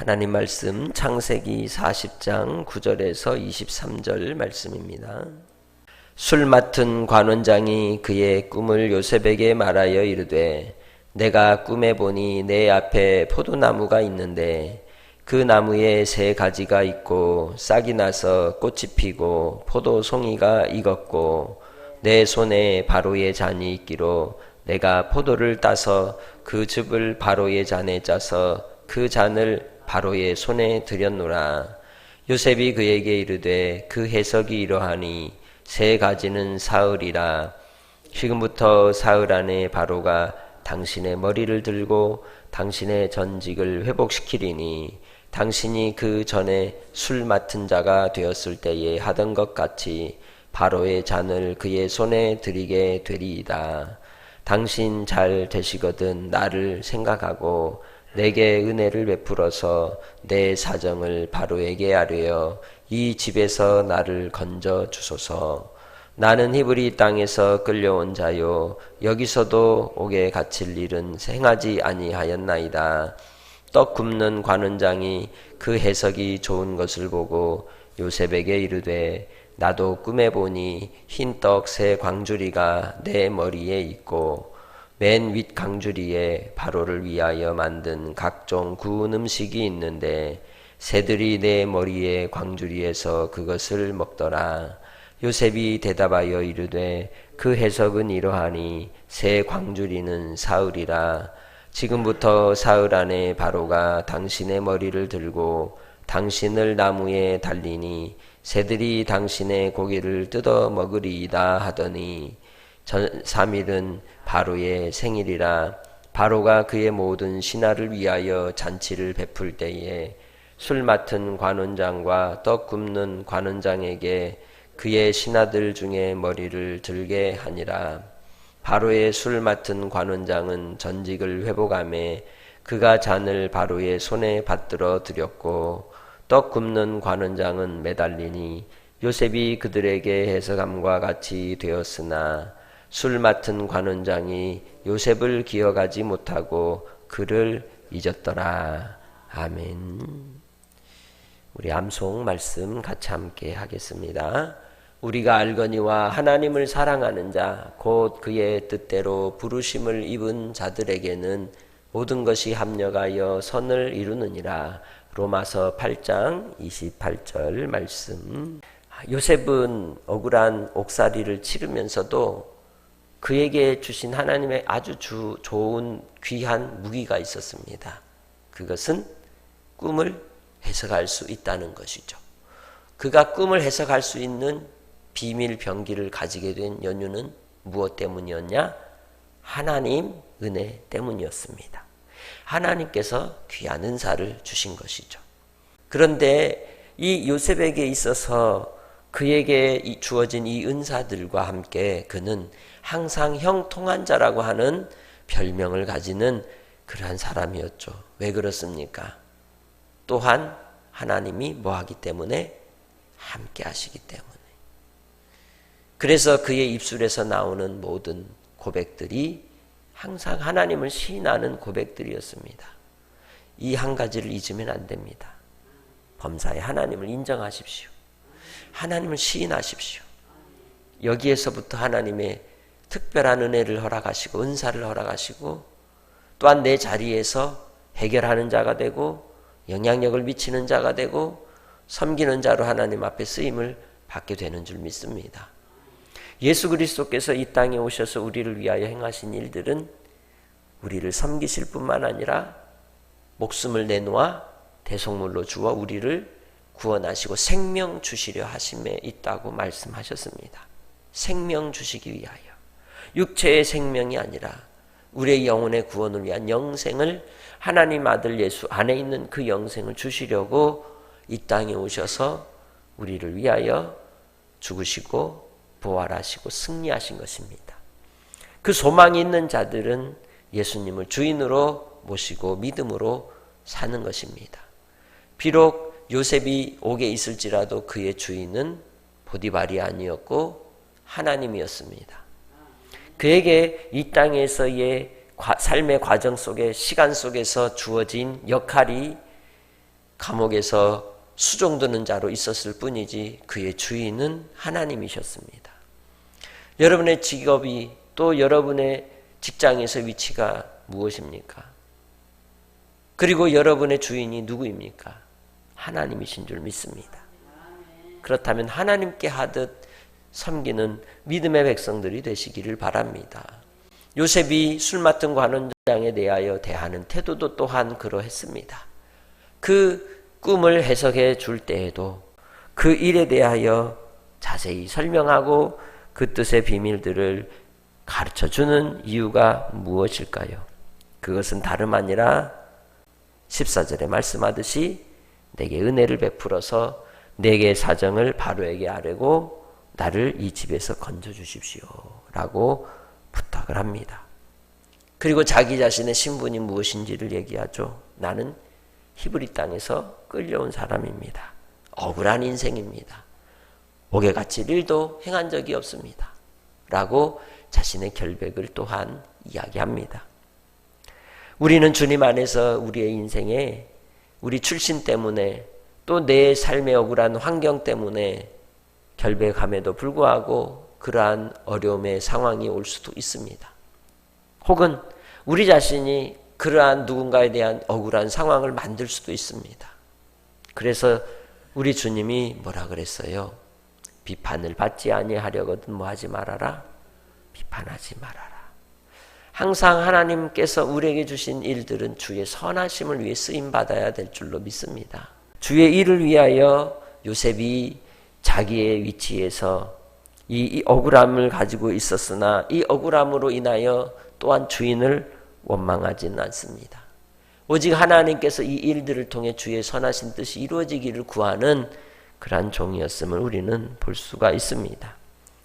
하나님 말씀 창세기 40장 9절에서 23절 말씀입니다. 술 맡은 관원장이 그의 꿈을 요셉에게 말하여 이르되 내가 꿈에 보니 내 앞에 포도나무가 있는데 그 나무에 세 가지가 있고 싹이 나서 꽃이 피고 포도 송이가 익었고 내 손에 바로의 잔이 있기로 내가 포도를 따서 그 즙을 바로의 잔에 짜서 그 잔을 바로의 손에 들였노라. 요셉이 그에게 이르되 그 해석이 이러하니 세 가지는 사흘이라. 지금부터 사흘 안에 바로가 당신의 머리를 들고 당신의 전직을 회복시키리니 당신이 그 전에 술 맡은 자가 되었을 때에 하던 것 같이 바로의 잔을 그의 손에 드리게 되리이다. 당신 잘 되시거든 나를 생각하고 내게 은혜를 베풀어서 내 사정을 바로에게 아뢰어 이 집에서 나를 건져 주소서. 나는 히브리 땅에서 끌려온 자요 여기서도 옥에 갇힐 일은 행하지 아니하였나이다. 떡 굽는 관원장이 그 해석이 좋은 것을 보고 요셉에게 이르되 나도 꿈에 보니 흰떡세 광주리가 내 머리에 있고 맨 윗 강주리에 바로를 위하여 만든 각종 구운 음식이 있는데 새들이 내 머리에 광주리에서 그것을 먹더라. 요셉이 대답하여 이르되 그 해석은 이러하니 새 광주리는 사흘이라. 지금부터 사흘 안에 바로가 당신의 머리를 들고 당신을 나무에 달리니 새들이 당신의 고기를 뜯어 먹으리이다 하더니 전 3일은 바로의 생일이라 바로가 그의 모든 신하를 위하여 잔치를 베풀 때에 술 맡은 관원장과 떡 굽는 관원장에게 그의 신하들 중에 머리를 들게 하니라. 바로의 술 맡은 관원장은 전직을 회복함에 그가 잔을 바로의 손에 받들어 드렸고 떡 굽는 관원장은 매달리니 요셉이 그들에게 해석함과 같이 되었으나 술 맡은 관원장이 요셉을 기억하지 못하고 그를 잊었더라. 아멘. 우리 암송 말씀 같이 함께 하겠습니다. 우리가 알거니와 하나님을 사랑하는 자, 곧 그의 뜻대로 부르심을 입은 자들에게는 모든 것이 합력하여 선을 이루느니라. 로마서 8장 28절 말씀. 요셉은 억울한 옥살이를 치르면서도 그에게 주신 하나님의 아주 주, 좋은 귀한 무기가 있었습니다. 그것은 꿈을 해석할 수 있다는 것이죠. 그가 꿈을 해석할 수 있는 비밀 병기를 가지게 된 연유는 무엇 때문이었냐? 하나님 은혜 때문이었습니다. 하나님께서 귀한 은사를 주신 것이죠. 그런데 이 요셉에게 있어서 그에게 주어진 이 은사들과 함께 그는 항상 형통한 자라고 하는 별명을 가지는 그러한 사람이었죠. 왜 그렇습니까? 또한 하나님이 뭐 하기 때문에 함께 하시기 때문에. 그래서 그의 입술에서 나오는 모든 고백들이 항상 하나님을 시인하는 고백들이었습니다. 이 한 가지를 잊으면 안 됩니다. 범사에 하나님을 인정하십시오. 하나님을 시인하십시오. 여기에서부터 하나님의 특별한 은혜를 허락하시고 은사를 허락하시고 또한 내 자리에서 해결하는 자가 되고 영향력을 미치는 자가 되고 섬기는 자로 하나님 앞에 쓰임을 받게 되는 줄 믿습니다. 예수 그리스도께서 이 땅에 오셔서 우리를 위하여 행하신 일들은 우리를 섬기실 뿐만 아니라 목숨을 내놓아 대속물로 주어 우리를 구원하시고 생명 주시려 하심에 있다고 말씀하셨습니다. 생명 주시기 위하여 육체의 생명이 아니라 우리의 영혼의 구원을 위한 영생을 하나님 아들 예수 안에 있는 그 영생을 주시려고 이 땅에 오셔서 우리를 위하여 죽으시고 부활하시고 승리하신 것입니다. 그 소망이 있는 자들은 예수님을 주인으로 모시고 믿음으로 사는 것입니다. 비록 요셉이 옥에 있을지라도 그의 주인은 보디발이 아니었고 하나님이었습니다. 그에게 이 땅에서의 삶의 과정 속에 시간 속에서 주어진 역할이 감옥에서 수종드는 자로 있었을 뿐이지 그의 주인은 하나님이셨습니다. 여러분의 직업이 또 여러분의 직장에서 위치가 무엇입니까? 그리고 여러분의 주인이 누구입니까? 하나님이신 줄 믿습니다. 그렇다면 하나님께 하듯 섬기는 믿음의 백성들이 되시기를 바랍니다. 요셉이 술 맡은 관원장에 대하여 대하는 태도도 또한 그러했습니다. 그 꿈을 해석해 줄 때에도 그 일에 대하여 자세히 설명하고 그 뜻의 비밀들을 가르쳐 주는 이유가 무엇일까요? 그것은 다름 아니라 14절에 말씀하듯이 내게 은혜를 베풀어서 내게 사정을 바로에게 아뢰고 나를 이 집에서 건져 주십시오. 라고 부탁을 합니다. 그리고 자기 자신의 신분이 무엇인지를 얘기하죠. 나는 히브리 땅에서 끌려온 사람입니다. 억울한 인생입니다. 옥에 갇힐 일도 행한 적이 없습니다. 라고 자신의 결백을 또한 이야기합니다. 우리는 주님 안에서 우리의 인생에 우리 출신 때문에 또 내 삶의 억울한 환경 때문에 결백함에도 불구하고 그러한 어려움의 상황이 올 수도 있습니다. 혹은 우리 자신이 그러한 누군가에 대한 억울한 상황을 만들 수도 있습니다. 그래서 우리 주님이 뭐라 그랬어요? 비판을 받지 아니하려거든 뭐 하지 말아라. 비판하지 말아라. 항상 하나님께서 우리에게 주신 일들은 주의 선하심을 위해 쓰임 받아야 될 줄로 믿습니다. 주의 일을 위하여 요셉이 자기의 위치에서 이, 이 억울함을 가지고 있었으나 이 억울함으로 인하여 또한 주인을 원망하지는 않습니다. 오직 하나님께서 이 일들을 통해 주의 선하신 뜻이 이루어지기를 구하는 그러한 종이었음을 우리는 볼 수가 있습니다.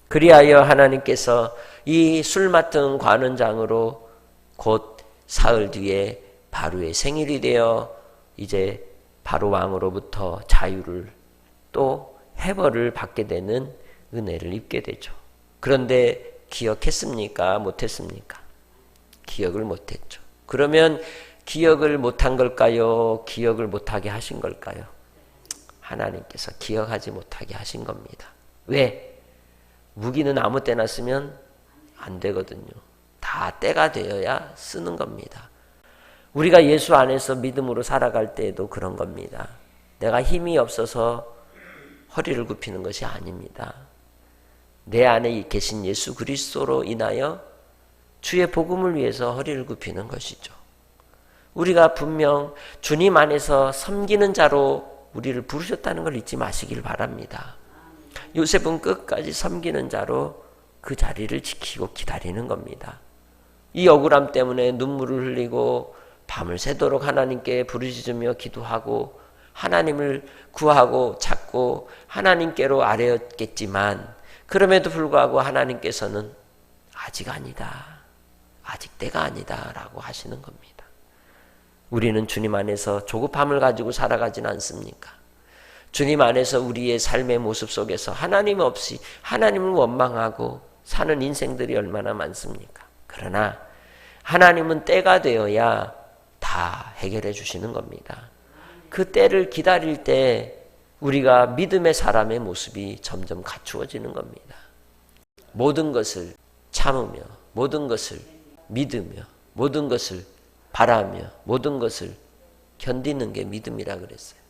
그리하여 하나님께서 이 술 맡은 관원장으로 곧 사흘 뒤에 바로의 생일이 되어 이제 바로 왕으로부터 자유를 또 해벌을 받게 되는 은혜를 입게 되죠. 그런데 기억했습니까? 못했습니까? 기억을 못했죠. 그러면 기억을 못한 걸까요? 기억을 못하게 하신 걸까요? 하나님께서 기억하지 못하게 하신 겁니다. 왜? 무기는 아무 때나 쓰면 안 되거든요. 다 때가 되어야 쓰는 겁니다. 우리가 예수 안에서 믿음으로 살아갈 때에도 그런 겁니다. 내가 힘이 없어서 허리를 굽히는 것이 아닙니다. 내 안에 계신 예수 그리스도로 인하여 주의 복음을 위해서 허리를 굽히는 것이죠. 우리가 분명 주님 안에서 섬기는 자로 우리를 부르셨다는 걸 잊지 마시길 바랍니다. 요셉은 끝까지 섬기는 자로 그 자리를 지키고 기다리는 겁니다. 이 억울함 때문에 눈물을 흘리고 밤을 새도록 하나님께 부르짖으며 기도하고 하나님을 구하고 찾고 하나님께로 아뢰었겠지만 그럼에도 불구하고 하나님께서는 아직 아니다. 아직 때가 아니다. 라고 하시는 겁니다. 우리는 주님 안에서 조급함을 가지고 살아가진 않습니까? 주님 안에서 우리의 삶의 모습 속에서 하나님 없이 하나님을 원망하고 사는 인생들이 얼마나 많습니까? 그러나 하나님은 때가 되어야 다 해결해 주시는 겁니다. 그 때를 기다릴 때 우리가 믿음의 사람의 모습이 점점 갖추어지는 겁니다. 모든 것을 참으며, 모든 것을 믿으며, 모든 것을 바라며, 모든 것을 견디는 게 믿음이라 그랬어요.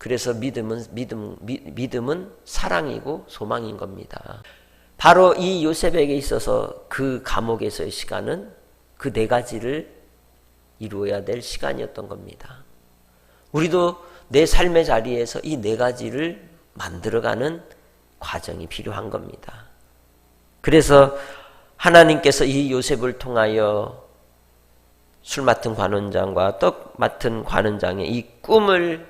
그래서 믿음은 믿음 믿음은 사랑이고 소망인 겁니다. 바로 이 요셉에게 있어서 그 감옥에서의 시간은 그 네 가지를 이루어야 될 시간이었던 겁니다. 우리도 내 삶의 자리에서 이 네 가지를 만들어가는 과정이 필요한 겁니다. 그래서 하나님께서 이 요셉을 통하여 술 맡은 관원장과 떡 맡은 관원장의 이 꿈을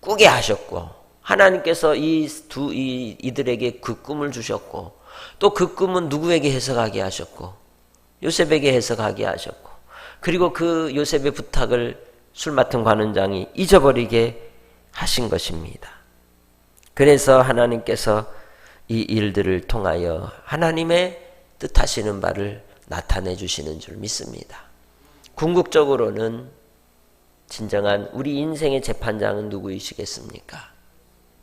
꾸게 하셨고 하나님께서 이두 이들에게 그 꿈을 주셨고 또 그 꿈은 누구에게 해석하게 하셨고 요셉에게 해석하게 하셨고 그리고 그 요셉의 부탁을 술 맡은 관원장이 잊어버리게 하신 것입니다. 그래서 하나님께서 이 일들을 통하여 하나님의 뜻하시는 바를 나타내 주시는 줄 믿습니다. 궁극적으로는 진정한 우리 인생의 재판장은 누구이시겠습니까?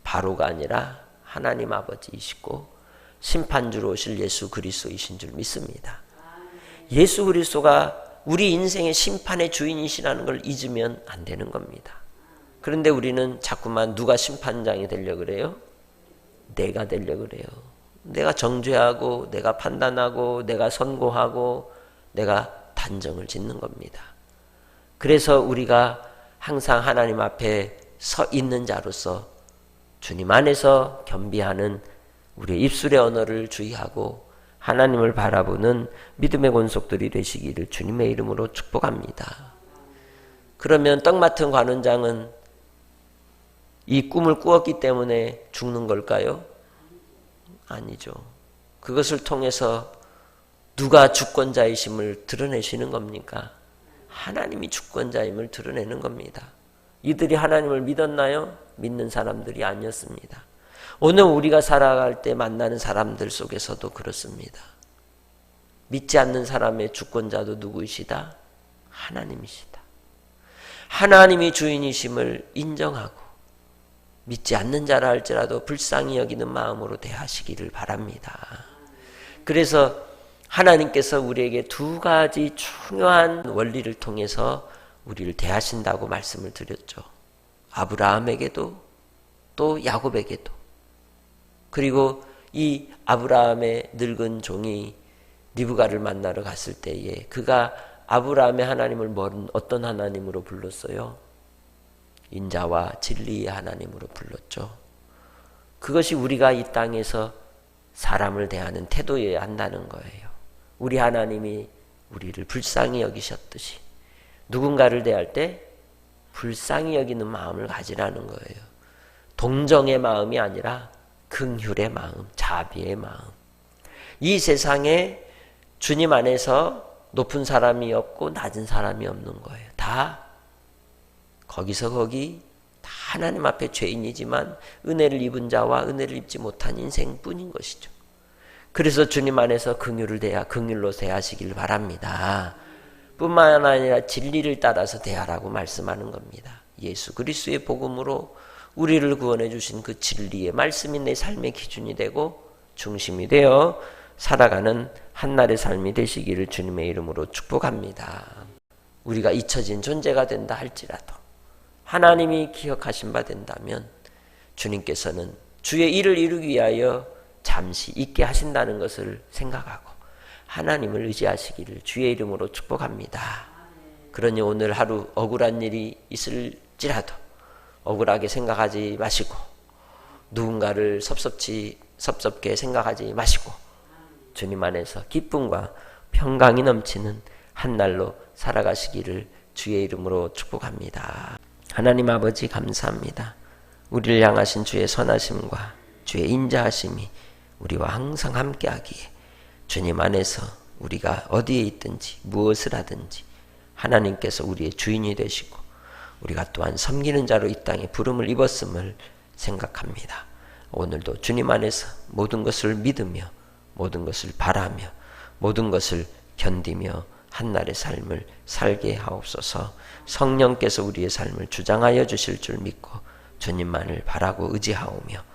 바로가 아니라 하나님 아버지이시고 심판주로 오실 예수 그리스도이신 줄 믿습니다. 예수 그리스도가 우리 인생의 심판의 주인이시라는 걸 잊으면 안 되는 겁니다. 그런데 우리는 자꾸만 누가 심판장이 되려 그래요? 내가 되려 그래요. 내가 정죄하고 내가 판단하고 내가 선고하고 내가 단정을 짓는 겁니다. 그래서 우리가 항상 하나님 앞에 서 있는 자로서 주님 안에서 겸비하는 우리의 입술의 언어를 주의하고 하나님을 바라보는 믿음의 권속들이 되시기를 주님의 이름으로 축복합니다. 그러면 떡 맡은 관원장은 이 꿈을 꾸었기 때문에 죽는 걸까요? 아니죠. 그것을 통해서 누가 주권자이심을 드러내시는 겁니까? 하나님이 주권자임을 드러내는 겁니다. 이들이 하나님을 믿었나요? 믿는 사람들이 아니었습니다. 오늘 우리가 살아갈 때 만나는 사람들 속에서도 그렇습니다. 믿지 않는 사람의 주권자도 누구이시다? 하나님이시다. 하나님이 주인이심을 인정하고 믿지 않는 자라 할지라도 불쌍히 여기는 마음으로 대하시기를 바랍니다. 그래서 하나님께서 우리에게 두 가지 중요한 원리를 통해서 우리를 대하신다고 말씀을 드렸죠. 아브라함에게도 또 야곱에게도 그리고 이 아브라함의 늙은 종이 리브가를 만나러 갔을 때에 그가 아브라함의 하나님을 뭔 어떤 하나님으로 불렀어요? 인자와 진리의 하나님으로 불렀죠. 그것이 우리가 이 땅에서 사람을 대하는 태도여야 한다는 거예요. 우리 하나님이 우리를 불쌍히 여기셨듯이 누군가를 대할 때 불쌍히 여기는 마음을 가지라는 거예요. 동정의 마음이 아니라 긍휼의 마음, 자비의 마음. 이 세상에 주님 안에서 높은 사람이 없고 낮은 사람이 없는 거예요. 다 거기서 거기 다 하나님 앞에 죄인이지만 은혜를 입은 자와 은혜를 입지 못한 인생뿐인 것이죠. 그래서 주님 안에서 긍휼을 대하 긍휼로 대하시길 바랍니다. 뿐만 아니라 진리를 따라서 대하라고 말씀하는 겁니다. 예수 그리스도의 복음으로 우리를 구원해 주신 그 진리의 말씀이 내 삶의 기준이 되고 중심이 되어 살아가는 한날의 삶이 되시기를 주님의 이름으로 축복합니다. 우리가 잊혀진 존재가 된다 할지라도 하나님이 기억하신 바 된다면 주님께서는 주의 일을 이루기 위하여 잠시 있게 하신다는 것을 생각하고 하나님을 의지하시기를 주의 이름으로 축복합니다. 그러니 오늘 하루 억울한 일이 있을지라도 억울하게 생각하지 마시고 누군가를 섭섭지 섭섭게 생각하지 마시고 주님 안에서 기쁨과 평강이 넘치는 한 날로 살아가시기를 주의 이름으로 축복합니다. 하나님 아버지 감사합니다. 우리를 향하신 주의 선하심과 주의 인자하심이 우리와 항상 함께 하기에 주님 안에서 우리가 어디에 있든지 무엇을 하든지 하나님께서 우리의 주인이 되시고 우리가 또한 섬기는 자로 이 땅에 부름을 입었음을 생각합니다. 오늘도 주님 안에서 모든 것을 믿으며 모든 것을 바라며 모든 것을 견디며 한날의 삶을 살게 하옵소서 성령께서 우리의 삶을 주장하여 주실 줄 믿고 주님만을 바라고 의지하오며